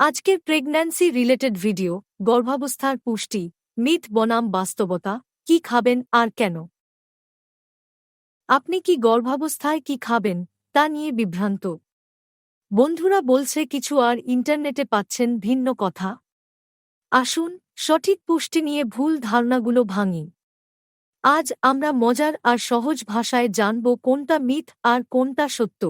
আজকের pregnancy related video গর্ভাবস্থার পুষ্টি, মিথ বনাম বাস্তবতা, কি খাবেন আর কেন? আপনি কি গর্ভাবস্থায় কি খাবেন, তা নিয়ে বিভ্রান্ত? বন্ধুরা বলছে কিছু আর ইন্টারনেটে পাচ্ছেন ভিন্ন কথা। আসুন, সঠিক পুষ্টি নিয়ে ভুল ধারণাগুলো ভাঙি। আজ আমরা মজার আর সহজ ভাষায় জানব কোনটা মিথ আর কোনটা সত্য।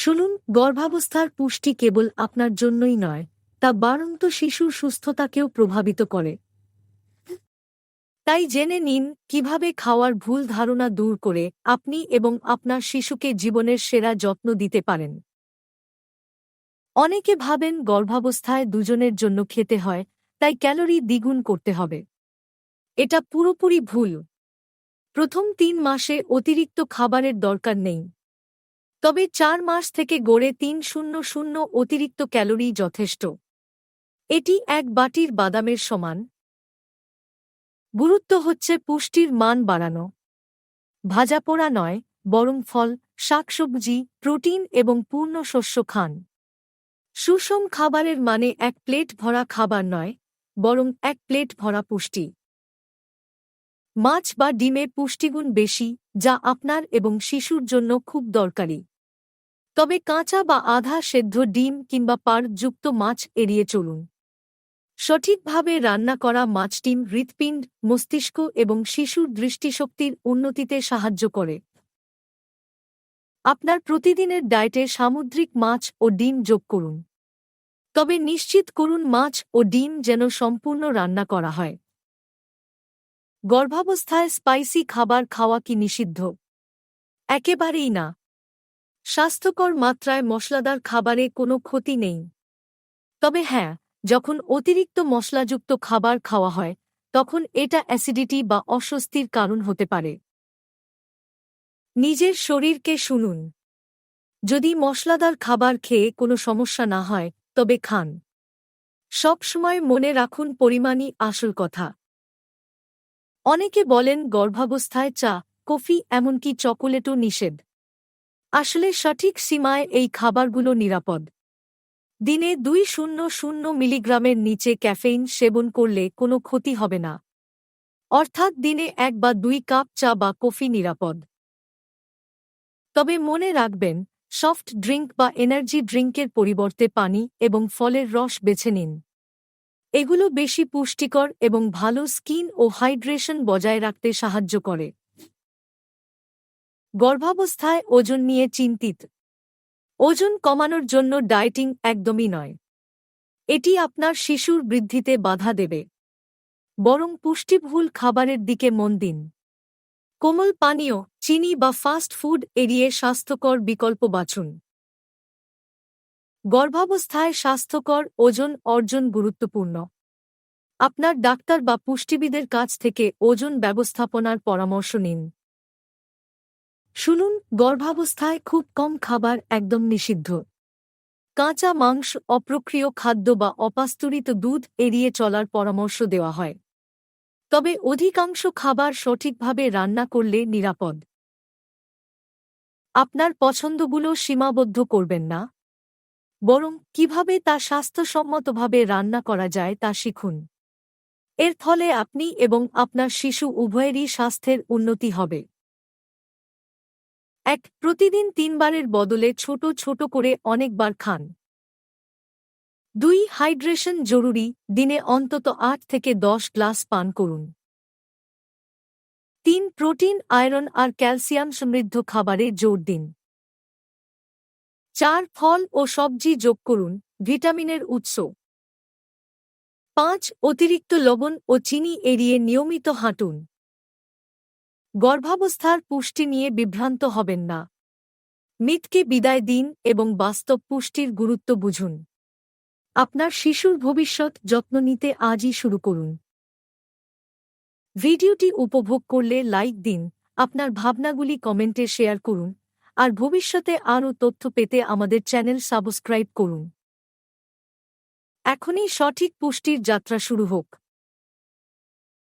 শুনুন, গর্ভাবস্থার পুষ্টি কেবল আপনার জন্যই নয়, তা বাড়ন্ত শিশুর সুস্থতাকেও প্রভাবিত করে। তাই জেনে নিন, কীভাবে খাওয়ার ভুল ধারণা দূর করে আপনি এবং আপনার শিশুকে জীবনের সেরা যত্ন দিতে পারেন। অনেকে ভাবেন গর্ভাবস্থায় দুজনের জন্য খেতে হয়, তাই ক্যালোরি দ্বিগুণ করতে হবে। এটা পুরোপুরি ভুল। প্রথম তিন মাসে অতিরিক্ত খাবারের দরকার নেই। তবে চার মাস থেকে গড়ে তিন শূন্য শূন্য অতিরিক্ত ক্যালোরি যথেষ্ট। এটি এক বাটির বাদামের সমান। গুরুত্ব হচ্ছে পুষ্টির মান বাড়ানো। ভাজা পোড়া নয়, বরং ফল, শাকসবজি, প্রোটিন এবং পূর্ণ শস্য খান। সুষম খাবারের মানে এক প্লেট ভরা খাবার নয়, বরং এক প্লেট ভরা পুষ্টি। মাছ বা ডিমে পুষ্টিগুণ বেশি, যা আপনার এবং শিশুর জন্য খুব দরকারি। তবে কাঁচা বা আধা সেদ্ধ ডিম কিংবা পারযুক্ত মাছ এড়িয়ে চলুন। সঠিকভাবে রান্না করা মাছ ডিম হৃৎপিণ্ড, মস্তিষ্ক এবং শিশুর দৃষ্টিশক্তির উন্নতিতে সাহায্য করে। আপনার প্রতিদিনের ডায়েটে সামুদ্রিক মাছ ও ডিম যোগ করুন। তবে নিশ্চিত করুন মাছ ও ডিম যেন সম্পূর্ণ রান্না করা হয়। গর্ভাবস্থায় স্পাইসি খাবার খাওয়া কি নিষিদ্ধ? একেবারেই না। স্বাস্থ্যকর মাত্রায় মশলাদার খাবারে কোনো ক্ষতি নেই। তবে হ্যাঁ যখন অতিরিক্ত মশলাযুক্ত খাবার খাওয়া হয়, তখন এটা অ্যাসিডিটি বা অস্বস্তির কারণ হতে পারে। নিজের শরীরকে শুনুন। যদি মশলাদার খাবার খেয়ে কোনো সমস্যা না হয়, তবে খান। সবসময় মনে রাখুন, পরিমাণই আসল কথা। অনেকে বলেন গর্ভাবস্থায় চা, কফি, এমনকি চকোলেটও নিষেধ। আসলে সঠিক সীমায় এই খাবারগুলো নিরাপদ। দিনে দুই শূন্য শূন্য মিলিগ্রামের নিচে ক্যাফেইন সেবন করলে কোনো ক্ষতি হবে না। অর্থাৎ দিনে এক বা দুই কাপ চা বা কফি নিরাপদ। তবে মনে রাখবেন, সফট ড্রিঙ্ক বা এনার্জি ড্রিঙ্কের পরিবর্তে পানি এবং ফলের রস বেছে নিন। এগুলো বেশি পুষ্টিকর এবং ভালো স্কিন ও হাইড্রেশন বজায় রাখতে সাহায্য করে। গর্ভাবস্থায় ওজন নিয়ে চিন্তিত। ওজন কমানোর জন্য ডায়েটিং একদমই নয়। এটি আপনার শিশুর বৃদ্ধিতে বাধা দেবে। বরং পুষ্টিভুল খাবারের দিকে মন দিন। কোমল পানীয়, চিনি বা ফাস্ট ফুড এড়িয়ে স্বাস্থ্যকর বিকল্প বাছুন। গর্ভাবস্থায় স্বাস্থ্যকর ওজন অর্জন গুরুত্বপূর্ণ। আপনার ডাক্তার বা পুষ্টিবিদের কাছ থেকে ওজন ব্যবস্থাপনার পরামর্শ নিন। শুনুন, গর্ভাবস্থায় খুব কম খাবার একদম নিষিদ্ধ। কাঁচা মাংস, অপ্রক্রিয় খাদ্য বা অপাস্তুরিত দুধ এড়িয়ে চলার পরামর্শ দেওয়া হয়। তবে অধিকাংশ খাবার সঠিকভাবে রান্না করলে নিরাপদ। আপনার পছন্দগুলো সীমাবদ্ধ করবেন না। বরং কীভাবে তা স্বাস্থ্যসম্মতভাবে রান্না করা যায় তা শিখুন। এর ফলে আপনি এবং আপনার শিশু উভয়েরই স্বাস্থ্যের উন্নতি হবে। এক, প্রতিদিন তিনবারের বদলে ছোট ছোট করে অনেকবার খান। দুই, হাইড্রেশন জরুরি, দিনে অন্তত আট থেকে দশ গ্লাস পান করুন। তিন, প্রোটিন, আয়রন আর ক্যালসিয়াম সমৃদ্ধ খাবারে জোর দিন। চার ফল ও সবজি যোগ করুন, ভিটামিনের উৎস। পাঁচ, অতিরিক্ত লবণ ও চিনি এড়িয়ে নিয়মিত হাঁটুন। গর্ভাবস্থার পুষ্টি নিয়ে বিভ্রান্ত হবেন না। মিথকে বিদায় দিন এবং বাস্তব পুষ্টির গুরুত্ব বুঝুন। আপনার শিশুর ভবিষ্যৎ যত্ন নিতে আজই শুরু করুন। ভিডিওটি উপভোগ করলে লাইক দিন, আপনার ভাবনাগুলি কমেন্টে শেয়ার করুন আর ভবিষ্যতে আরও তথ্য পেতে আমাদের চ্যানেল সাবস্ক্রাইব করুন। এখনই সঠিক পুষ্টির যাত্রা শুরু হোক।